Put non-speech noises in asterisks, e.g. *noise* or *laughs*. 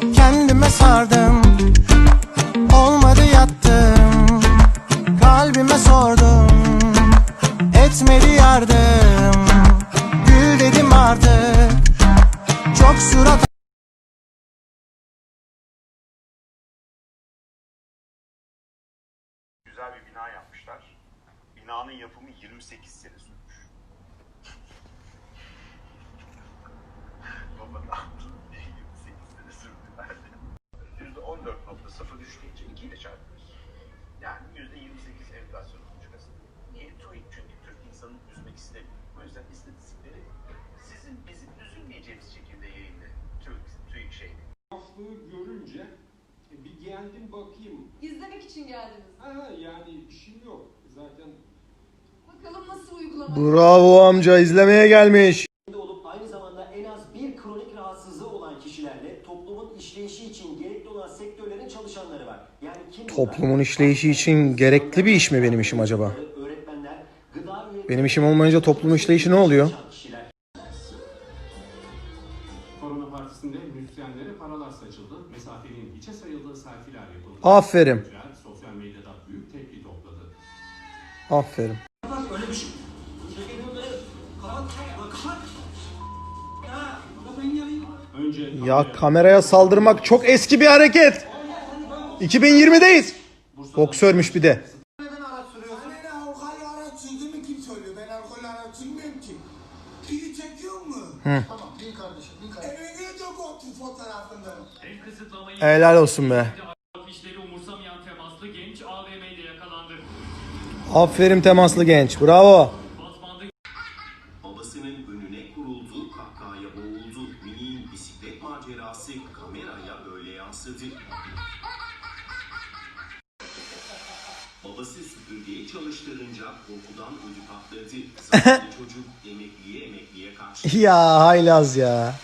Kendime sardım. Olmadı yattım. Kalbime sordum. Etmedi yardım. Gül dedim artık. Çok surat Güzel bir bina yapmışlar. Binanın yapımı 28 sene sürmüş. İstemiyor. O yüzden istatistikleri sizin bizim üzülmeyeceğimiz şekilde yayınlayın. TÜİK, TÜİK şeyini. Tuhaflığı görünce e, bir geldim bakayım. İzlemek için geldiniz. Ha yani işim yok. Zaten Bakalım nasıl uygulama. Bravo amca izlemeye gelmiş. olup aynı zamanda en az bir kronik rahatsızlığı olan kişilerle toplumun işleyişi için gerekli olan sektörlerin çalışanları var. Yani kim bunlar? Toplumun işleyişi için gerekli bir iş mi benim işim acaba? Benim işim olmayınca toplumun işleyişi ne oluyor? kişiler. korona partisinde müzisyenlere paralar saçıldı. Mesafenin hiçe sayıldığı selfiler yapıldı. Aferin. Müzisyenler Sosyal medyada büyük tepki topladı. Aferin. Öyle bir şey. Önce Ya kameraya saldırmak çok eski bir hareket. 2020'deyiz. Boksörmüş bir de. Söylüyor? Ben alkollü araç sürmüyorum ki. Pili çekiyor mu? Tamam, bin kardeşim, bin kardeşim. Evine o fotoğrafında. El kısıtlamayı Helal olsun be. afişleri umursamayan temaslı genç AVM'de yakalandı. Aferin temaslı genç. Bravo. Batman'da Babasının önüne kuruldu, kahkahaya boğuldu. Mini'nin bisiklet macerası kameraya böyle yansıdı. Süpürgeyi çalıştırınca korkudan ödü patladı. *laughs* Zavallı çocuk emekliye emekliye kaçtı. Ya haylaz ya.